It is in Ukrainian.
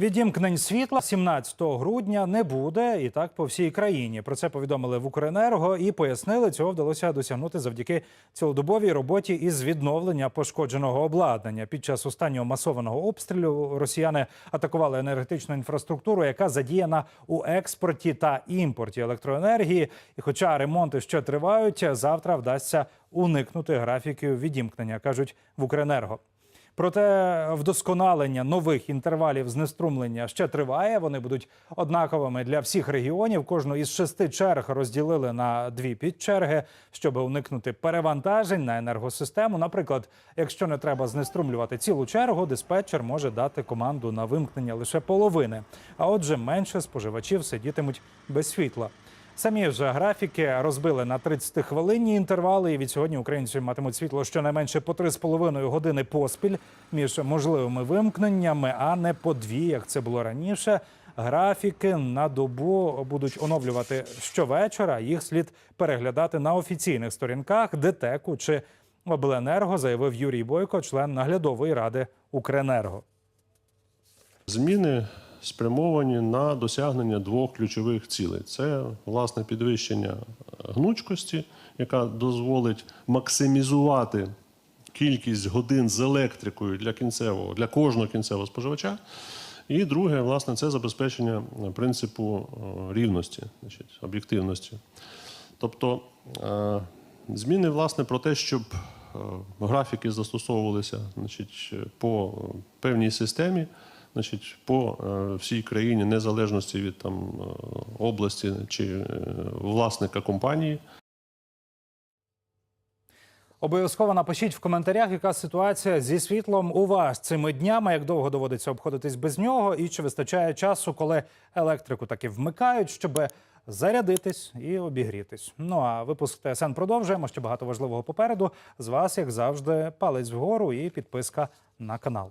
Відімкнень світла 17 грудня не буде і так по всій країні. Про це повідомили в Укренерго і пояснили, цього вдалося досягнути завдяки цілодобовій роботі із відновлення пошкодженого обладнання. Під час останнього масованого обстрілу росіяни атакували енергетичну інфраструктуру, яка задіяна у експорті та імпорті електроенергії. І, хоча ремонти ще тривають, завтра вдасться уникнути графіків відімкнення, кажуть в Укренерго. Проте вдосконалення нових інтервалів знеструмлення ще триває. Вони будуть однаковими для всіх регіонів. Кожну із шести черг розділили на дві підчерги, щоб уникнути перевантажень на енергосистему. Наприклад, якщо не треба знеструмлювати цілу чергу, диспетчер може дати команду на вимкнення лише половини. А отже, менше споживачів сидітимуть без світла. Самі ж графіки розбили на 30-хвилинні інтервали. І від сьогодні українці матимуть світло щонайменше по 3,5 години поспіль між можливими вимкненнями, а не по дві, як це було раніше. Графіки на добу будуть оновлювати щовечора. Їх слід переглядати на офіційних сторінках ДТЕКу чи Обленерго, заявив Юрій Бойко, член наглядової ради Укренерго. Зміни спрямовані на досягнення двох ключових цілей: це власне підвищення гнучкості, яка дозволить максимізувати кількість годин з електрикою для кінцевого для кожного кінцевого споживача. І друге, власне, це забезпечення принципу е, рівності, значить, об'єктивності. Тобто е, зміни, власне, про те, щоб е, графіки застосовувалися значить, по певній системі, значить, по е, всій країні, незалежності від там, е, області чи е, власника компанії. Обов'язково напишіть в коментарях, яка ситуація зі світлом у вас цими днями, як довго доводиться обходитись без нього, і чи вистачає часу, коли електрику таки вмикають, щоб зарядитись і обігрітись. Ну а випуск ТСН продовжуємо. Ще багато важливого попереду. З вас, як завжди, палець вгору і підписка на канал.